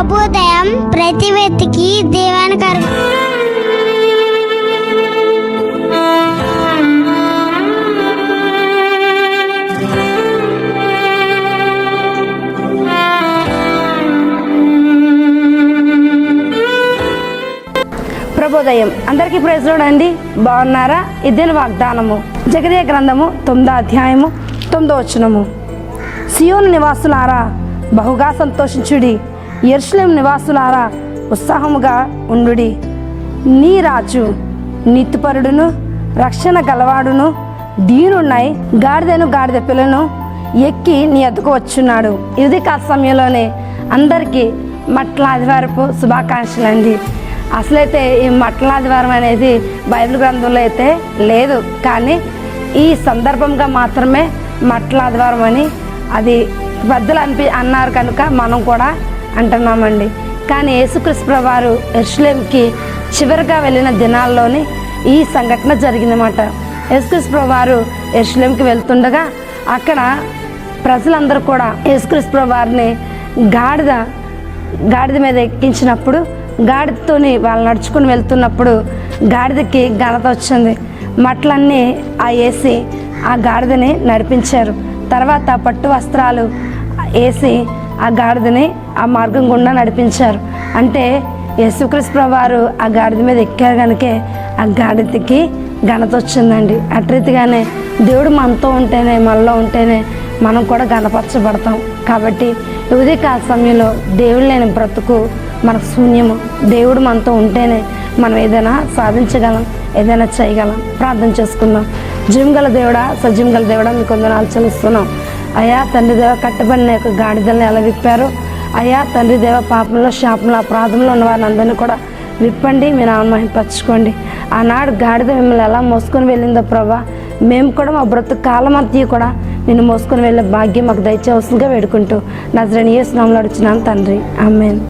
ప్రభుదయం ప్రతి వ్యక్తికి అర్ప ప్రభోదయం. అందరికీ ప్రైజ్లోడ్ అండి. బాగున్నారా? ఇదేన వాగ్దానము. జగదీయ గ్రంథము తొమ్మిదో అధ్యాయము తొమ్మిదో వచనము. సియోను నివాసులారా బహుగా సంతోషించుడి. ఎర్షలేం నివాసులారా ఉత్సాహముగా ఉండుడి. నీ రాజు నీతిపరుడును రక్షణ గలవాడును దీనున్నై గాడిదను గాడిద పిల్లను ఎక్కి నీ ఎద్దుకు వచ్చున్నాడు. ఇది కాస్త సమయంలోనే అందరికీ మట్ల ఆదివారపు శుభాకాంక్షలు అండి అసలైతే ఈ మట్ల ఆదివారం అనేది బైబిల్ గ్రంథంలో అయితే లేదు. కానీ ఈ సందర్భంగా మాత్రమే మట్ల ఆదివారం అని అది పెద్దలు అనిపి అన్నారు కనుక మనం కూడా అంటున్నామండి. కానీ యేసుకృష్ణ వారు ఎర్షులేంకి చివరిగా వెళ్ళిన దినాల్లోనే ఈ సంఘటన జరిగిందన్నమాట. యేసుకృష్ణ వారు ఎర్షులేంకి వెళ్తుండగా అక్కడ ప్రజలందరూ కూడా యేసుకృష్ణ వారిని గాడిద గాడిద మీద ఎక్కించినప్పుడు గాడిదతోని వాళ్ళు నడుచుకుని వెళ్తున్నప్పుడు గాడిదకి ఘనత వచ్చింది. మట్లన్నీ ఆ వేసి ఆ గాడిదని నడిపించారు. తర్వాత పట్టు వస్త్రాలు వేసి ఆ గాడిదని ఆ మార్గం గుండా నడిపించారు. అంటే యేసుక్రీస్తు వారు ఆ గాడిద మీద ఎక్కారు కనుకే ఆ గాడిదకి ఘనత వచ్చిందండి. అట్రీతిగానే దేవుడు మనతో ఉంటేనే మనలో ఉంటేనే మనం కూడా గణపరచబడతాం కాబట్టి ఉదయ కాల సమయంలో దేవుడు లేని బ్రతుకు మనకు శూన్యము. దేవుడు మనతో ఉంటేనే మనం ఏదైనా సాధించగలం ఏదైనా చేయగలం. ప్రార్థన చేసుకుందాం. జీవం గల దేవుడా సజీవం గల దేవుడా మీకు వందనాలు చెల్లిస్తున్నాం అయ్యా తండ్రి దేవ కట్టబడిన యొక్క గాడిదలను ఎలా విప్పారు? అయ్యా తండ్రి దేవ పాపంలో శాపంలో అపరాధంలో ఉన్న వారిని అందరినీ కూడా విప్పండి మీ నామని మహింపరచుకోండి. ఆనాడు గాడిద మిమ్మల్ని ఎలా మోసుకొని వెళ్ళిందో ప్రభా మేము కూడా మా బ్రతుకు కాలం అంతా కూడా నిన్ను మోసుకొని వెళ్ళే భాగ్యం మాకు దయచేవలసిందిగా వేడుకుంటూ నజరని ఏ స్నామంలో అడుచున్నాను తండ్రి. ఆమెన్.